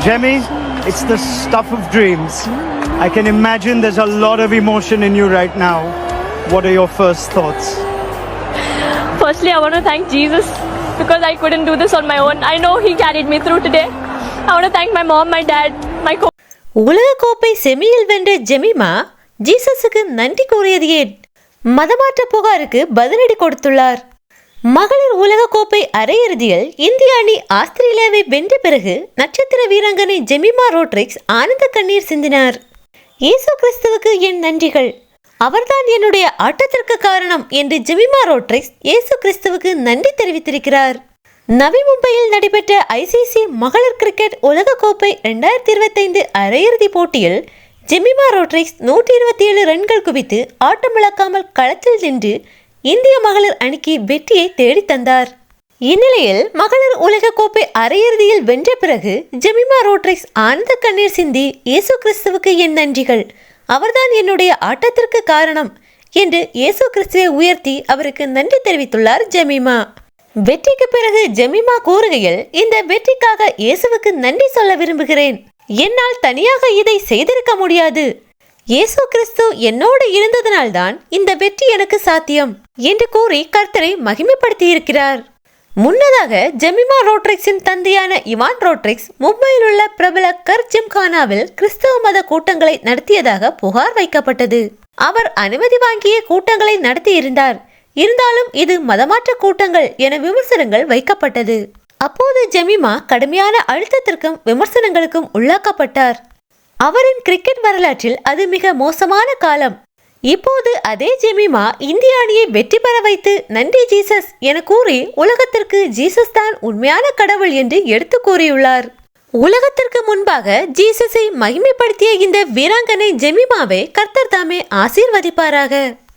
Jemmy, it's the stuff of dreams. I can imagine there's a lot of emotion in you right now. What are your first thoughts? Firstly, I want to thank Jesus because I couldn't do this on my own. I know He carried me through today. I want to thank my mom, my dad, my co உலகக்கோப்பை செமியில் வென்ற ஜெமிமா ஜீசஸுக்கு நன்றி கூறியது ஏன் மதமாற்ற புகாருக்கு பதிலடி கொடுத்துள்ளார் மகளிர் உலகக்கோப்பை அரையிறுதியில் இந்திய அணி ஆஸ்திரேலியாவை வென்ற பிறகு நட்சத்திர வீராங்கனை ஜெமிமா ரோட்ரிக்ஸ் ஆனந்த கண்ணீர் சிந்தினார். இயேசு கிறிஸ்துவுக்கு என் நன்றிகள். அவர்தான் என்னுடைய ஆட்டத்திற்கு காரணம் என்று ஜெமிமா ரோட்ரிக்ஸ் இயேசு கிறிஸ்துவுக்கு நன்றி தெரிவித்திருக்கிறார். நவி மும்பையில் நடைபெற்ற ஐசிசி மகளிர் கிரிக்கெட் உலகக்கோப்பை ரெண்டாயிரத்தி இருபத்தைந்து அரையிறுதி போட்டியில் ஜெமிமா ரோட்ரிக்ஸ் நூற்றி இருபத்தி ஏழு ரன்கள் குவித்து ஆட்டமிழக்காமல் களத்தில் நின்று இந்திய மகளிர் அணிக்கு வெற்றியை தேடித் தந்தார். இந்நிலையில் மகளிர் உலகக்கோப்பை அரையிறுதியில் வென்ற பிறகு ஜெமிமா ரோட்ரிக்ஸ் ஆனந்த கண்ணீர் சிந்தி இயேசு கிறிஸ்துவுக்கு என் நன்றிகள். அவர்தான் என்னுடைய ஆட்டத்திற்கு காரணம் என்று இயேசு கிறிஸ்துவை உயர்த்தி அவருக்கு நன்றி தெரிவித்துள்ளார் ஜெமிமா. வெற்றிக்கு பிறகு ஜெமிமா கூறுகையில் இந்த வெற்றிக்காக இயேசுவுக்கு நன்றி சொல்ல விரும்புகிறேன். என்னால் தனியாக இதை செய்திருக்க முடியாது. இயேசு கிறிஸ்து என்னோடு இருந்ததனால்தான் இந்த வெற்றி எனக்கு சாத்தியம் என்று கூறி கர்த்தரை மகிமைப்படுத்தியிருக்கிறார். முன்னதாக ஜெமிமா ரோட்ரிக்ஸின் தந்தையான இவான் ரோட்ரிக்ஸ் மும்பையில் உள்ள பிரபல கர் ஜிம்கானாவில் கிறிஸ்தவ மத கூட்டங்களை நடத்தியதாக புகார் வைக்கப்பட்டது. அவர் அனுமதி வாங்கிய கூட்டங்களை நடத்தியிருந்தார். இருந்தாலும் இது மதமாற்ற கூட்டங்கள் என விமர்சனங்கள் வைக்கப்பட்டது. அப்போது ஜெமிமா கடுமையான அழுத்தத்திற்கும் விமர்சனங்களுக்கும் உள்ளாக்கப்பட்டார். அவரின் கிரிக்கெட் வரலாற்றில் அது மிக மோசமான காலம். இப்போது அதே ஜெமிமா இந்திய அணியை வெற்றி பெற வைத்து நன்றி ஜீசஸ் என கூறி உலகத்திற்கு ஜீசஸ் தான் உண்மையான கடவுள் என்று எடுத்து கூறியுள்ளார். உலகத்திற்கு முன்பாக ஜீசஸை மகிமைப்படுத்திய இந்த வீராங்கனை ஜெமிமாவை கர்த்தர் தாமே ஆசீர்வதிப்பாராக.